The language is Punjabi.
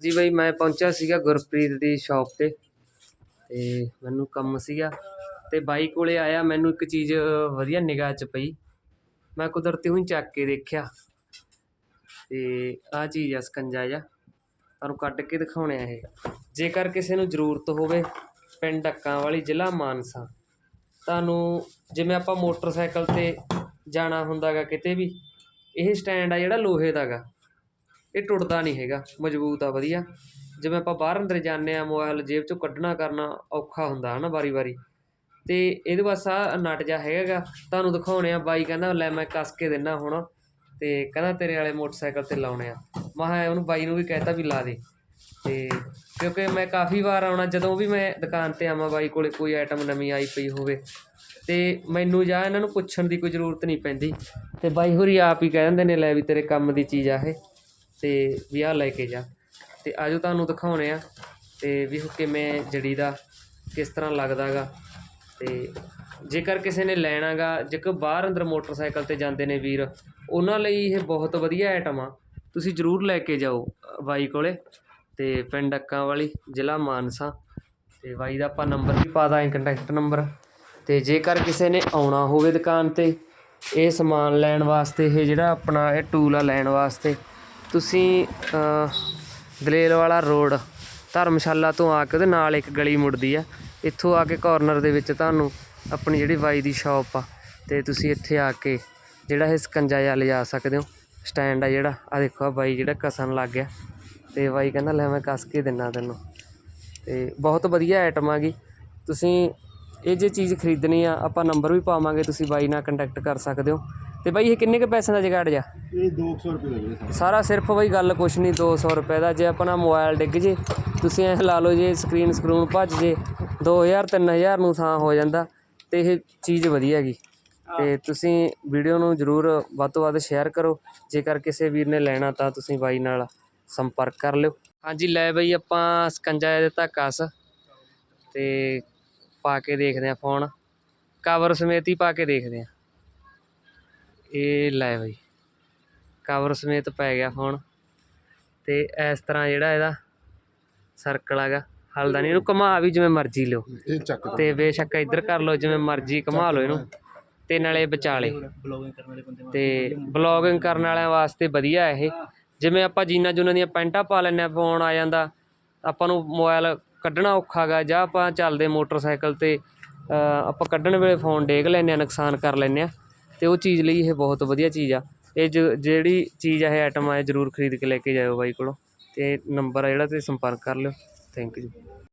ਜੀ ਬਈ ਮੈਂ ਪਹੁੰਚਿਆ ਸੀਗਾ ਗੁਰਪ੍ਰੀਤ ਦੀ ਸ਼ਾਪ ਤੇ ਤੇ ਮੈਨੂੰ ਕੰਮ ਸੀਗਾ ਤੇ ਬਾਈ ਕੋਲੇ ਆਇਆ, ਮੈਨੂੰ ਇੱਕ ਚੀਜ਼ ਵਧੀਆ ਨਿਗਾਹ 'ਚ ਪਈ। ਮੈਂ ਕੁਦਰਤੀ ਉਹੀ ਚੱਕ ਕੇ ਦੇਖਿਆ। ਤੇ ਆਹ ਚੀਜ਼ ਆ ਸਕੰਜਾ ਜਿਹਾ, ਤੁਹਾਨੂੰ ਕੱਢ ਕੇ ਦਿਖਾਉਣੇ ਆ ਇਹ। ਜੇਕਰ ਕਿਸੇ ਨੂੰ ਜ਼ਰੂਰਤ ਹੋਵੇ, ਪਿੰਡ ਅੱਕਾਂ ਵਾਲੀ ਜ਼ਿਲ੍ਹਾ ਮਾਨਸਾ, ਤੁਹਾਨੂੰ ਜਿਵੇਂ ਆਪਾਂ ਮੋਟਰਸਾਈਕਲ ਤੇ ਜਾਣਾ ਹੁੰਦਾਗਾ ਕਿਤੇ ਵੀ, ਇਹ ਸਟੈਂਡ ਆ ਜਿਹੜਾ ਲੋਹੇ ਦਾ ਗਾ ਇਹ ਟੁੱਟਦਾ ਨਹੀਂ ਹੈਗਾ, ਮਜ਼ਬੂਤ ਆ ਵਧੀਆ। ਜਿਵੇਂ ਆਪਾਂ ਬਾਹਰ ਅੰਦਰ ਜਾਂਦੇ ਆ ਮੋਬਾਈਲ ਜੇਬ ਚੋਂ ਕੱਢਣਾ ਕਰਨਾ ਔਖਾ ਹੁੰਦਾ ਹਨਾ ਵਾਰੀ ਵਾਰੀ। ਤੇ ਇਹਦੇ ਬਸ ਆ ਨਟ ਜਾ ਹੈਗਾ ਤੁਹਾਨੂੰ ਦਿਖਾਉਣੇ ਆ, ਬਾਈ ਕਹਿੰਦਾ, ਲੈ ਮੈਂ ਕੱਸ ਕੇ ਦਿੰਨਾ ਹੁਣ। ਤੇ ਕਹਿੰਦਾ, ਤੇਰੇ ਵਾਲੇ ਮੋਟਰਸਾਈਕਲ ਤੇ ਲਾਉਣੇ ਆ। ਮੈਂ ਕਿਹਾ, ਉਹਨੂੰ ਬਾਈ ਨੂੰ ਵੀ ਕਹਿਤਾ ਵੀ ਲਾ ਦੇ। ਤੇ ਕਿਉਂਕਿ ਮੈਂ ਕਾਫੀ ਵਾਰ ਆਉਣਾ, ਜਦੋਂ ਵੀ ਮੈਂ ਦੁਕਾਨ ਤੇ ਆਵਾਂ, ਬਾਈ ਕੋਲੇ ਕੋਈ ਆਈਟਮ ਨਵੀਂ ਆਈ ਪਈ ਹੋਵੇ। ਤੇ ਮੈਨੂੰ ਜਾਂ ਇਹਨਾਂ ਨੂੰ ਪੁੱਛਣ ਦੀ ਕੋਈ ਜ਼ਰੂਰਤ ਨਹੀਂ ਪੈਂਦੀ। ਤੇ ਬਾਈ ਹੋਰੀ ਆਪ ਹੀ ਕਹਿ ਦਿੰਦੇ ਨੇ, ਲੈ ਵੀ ਤੇਰੇ ਕੰਮ ਦੀ ਚੀਜ਼ ਆ ਇਹ। ਅਤੇ ਵੀ ਆਹ ਲੈ ਕੇ ਜਾ। ਤੇ ਆਜੋ ਤੁਹਾਨੂੰ ਦਿਖਾਉਣੇ ਆ। ਅਤੇ ਵੀ ਉਹ ਕਿਵੇਂ ਜੜੀ ਦਾ, ਕਿਸ ਤਰ੍ਹਾਂ ਲੱਗਦਾ ਗਾ ਅਤੇ ਜੇਕਰ ਕਿਸੇ ਨੇ ਲੈਣਾ ਗਾ ਜੇਕਰ ਬਾਹਰ ਅੰਦਰ ਮੋਟਰਸਾਈਕਲ ਤੇ ਜਾਂਦੇ ਨੇ ਵੀਰ, ਉਹਨਾਂ ਲਈ ਇਹ ਬਹੁਤ ਵਧੀਆ ਆਈਟਮ ਆ। ਤੁਸੀਂ ਜ਼ਰੂਰ ਲੈ ਕੇ ਜਾਓ, ਬਾਈ ਕੋਲੇ। ਅਤੇ ਪਿੰਡ ਅੱਕਾਂ ਵਾਲੀ ਜ਼ਿਲ੍ਹਾ ਮਾਨਸਾ। ਅਤੇ ਬਾਈ ਦਾ ਆਪਾਂ ਨੰਬਰ ਵੀ ਪਾ ਦਾਂਗੇ ਕੰਟੈਕਟ ਨੰਬਰ। ਅਤੇ ਜੇਕਰ ਕਿਸੇ ਨੇ ਆਉਣਾ ਹੋਵੇ ਦੁਕਾਨ ਤੇ, ਇਹ ਸਮਾਨ ਲੈਣ ਵਾਸਤੇ, ਇਹ ਜਿਹੜਾ ਆਪਣਾ, ਇਹ ਟੂਲ ਆ ਲੈਣ ਵਾਸਤੇ ਤੁਸੀਂ ਅ, ਦਲੇਲ ਵਾਲਾ ਰੋਡ ਧਰਮਸ਼ਾਲਾ ਤੋਂ ਆ ਕੇ ਉਹਦੇ ਨਾਲ ਇੱਕ ਗਲੀ ਮੁੜਦੀ ਆ। ਇੱਥੋਂ ਆ ਕੇ ਕੋਰਨਰ ਦੇ ਵਿੱਚ ਤੁਹਾਨੂੰ ਆਪਣੀ ਜਿਹੜੀ ਬਾਈ ਦੀ ਸ਼ਾਪ ਆ ਅਤੇ ਤੁਸੀਂ ਇੱਥੇ ਆ ਕੇ ਜਿਹੜਾ ਇਹ ਸਕੰਜਾ ਜਿਹਾ ਲਿਜਾ ਸਕਦੇ ਹੋ। ਸਟੈਂਡ ਆ ਜਿਹੜਾ ਆ ਦੇਖੋ ਆ ਬਾਈ ਜਿਹੜਾ ਕਸਣ ਲੱਗ ਗਿਆ। ਅਤੇ ਬਾਈ ਕਹਿੰਦਾ ਲੈ ਮੈਂ ਕੱਸ ਕੇ ਦਿੰਨਾ ਤੈਨੂੰ। ਅਤੇ ਬਹੁਤ ਵਧੀਆ ਆਈਟਮ ਆ ਗਈ। ਤੁਸੀਂ ਇਹ ਜੇ ਚੀਜ਼ ਖਰੀਦਣੀ ਆ ਆਪਾਂ ਨੰਬਰ ਵੀ ਪਾਵਾਂਗੇ ਤੁਸੀਂ ਬਾਈ ਨਾਲ ਕੰਟੈਕਟ ਕਰ ਸਕਦੇ ਹੋ। ਤੇ ਬਾਈ ਇਹ ਕਿੰਨੇ ਕੁ ਪੈਸਿਆਂ ਦਾ ਜਗਾੜ ਜਾ ਇਹ 200 ਰੁਪਏ ਦਾ ਵੀਰੇ ਸਾਰਾ। ਸਿਰਫ ਬਈ ਗੱਲ ਕੁਛ ਨਹੀਂ 200 ਰੁਪਏ ਦਾ। ਜੇ ਆਪਣਾ ਮੋਬਾਈਲ ਡਿੱਗ ਜੇ ਤੁਸੀਂ ਐ ਲਾ ਲਓ ਜੇ ਸਕਰੀਨ ਸਕਰੂਨ ਭੱਜ ਜੇ 2000 3000 ਨੂੰ ਥਾਂ ਹੋ ਜਾਂਦਾ ਤੇ ਇਹ ਚੀਜ਼ ਵਧੀਆ ਹੈਗੀ। ਤੇ ਤੁਸੀਂ ਵੀਡੀਓ ਨੂੰ ਜਰੂਰ ਵੱਧ ਤੋਂ ਵੱਧ ਸ਼ੇਅਰ ਕਰੋ। ਜੇਕਰ ਕਿਸੇ ਵੀਰ ਨੇ ਲੈਣਾ ਤਾਂ ਤੁਸੀਂ ਬਾਈ ਨਾਲ ਸੰਪਰਕ ਕਰ ਲਿਓ। ਹਾਂਜੀ ਲੈ ਬਈ ਆਪਾਂ ਸਕੰਜਾ ਦੇ ਦਿੱਤਾ ਕਸ ਤੇ ਪਾ ਕੇ ਦੇਖਦੇ ਆ ਫੋਨ। ਕਵਰ ਸਮੇਤ ਹੀ ਪਾ ਕੇ ਦੇਖਦੇ ਆ ਇਹ ਲੈ ਬਈ। ਕਵਰ ਸਮੇਤ ਪੈ ਗਿਆ ਫੋਨ ਤੇ ਇਸ ਤਰ੍ਹਾਂ ਜਿਹੜਾ ਇਹਦਾ ਸਰਕਲ ਹੈਗਾ ਹਲਦਾ ਨਹੀਂ ਇਹਨੂੰ ਘੁਮਾ ਵੀ ਜਿਵੇਂ ਮਰਜ਼ੀ ਲਿਓ। ਇਹ ਚੱਕ ਤੇ ਬੇਸ਼ੱਕ ਇੱਧਰ ਕਰ ਲਓ ਜਿਵੇਂ ਮਰਜ਼ੀ ਘੁਮਾ ਲਓ ਇਹਨੂੰ। ਤੇ ਨਾਲੇ ਵਿਚਾਲੇ ਬਲੌਗਿੰਗ ਕਰਨ ਵਾਲੇ ਬੰਦੇ ਤੇ ਬਲੌਗਿੰਗ ਕਰਨ ਵਾਲਿਆਂ ਵਾਸਤੇ ਵਧੀਆ ਇਹ। ਜਿਵੇਂ ਆਪਾਂ ਜੀਨਾ ਜੁਨਾਂ ਦੀਆਂ ਪੈਂਟਾਂ ਪਾ ਲੈਂਦੇ ਆ ਫੋਨ ਆ ਜਾਂਦਾ। ਆਪਾਂ ਨੂੰ ਮੋਬਾਈਲ ਕੱਢਣਾ ਔਖਾ ਗਾ ਜਾਂ ਆਪਾਂ ਚੱਲਦੇ ਮੋਟਰਸਾਈਕਲ ਤੇ ਆਪਾਂ ਕੱਢਣ ਵੇਲੇ ਫੋਨ ਡੇਗ ਲੈਂਦੇ ਆ ਨੁਕਸਾਨ ਕਰ ਲੈਂਦੇ ਆ ਅਤੇ ਉਹ ਚੀਜ਼ ਲਈ ਇਹ ਬਹੁਤ ਵਧੀਆ ਚੀਜ਼ ਆ। ਇਹ ਜ- ਜਿਹੜੀ ਚੀਜ਼ ਆ, ਇਹ ਆਈਟਮ ਆ, ਇਹ ਜ਼ਰੂਰ ਖਰੀਦ ਕੇ ਲੈ ਕੇ ਜਾਇਓ ਬਾਈ ਕੋਲੋਂ। ਅਤੇ ਨੰਬਰ ਆ ਜਿਹੜਾ ਤੁਸੀਂ ਸੰਪਰਕ ਕਰ ਲਿਓ। Thank you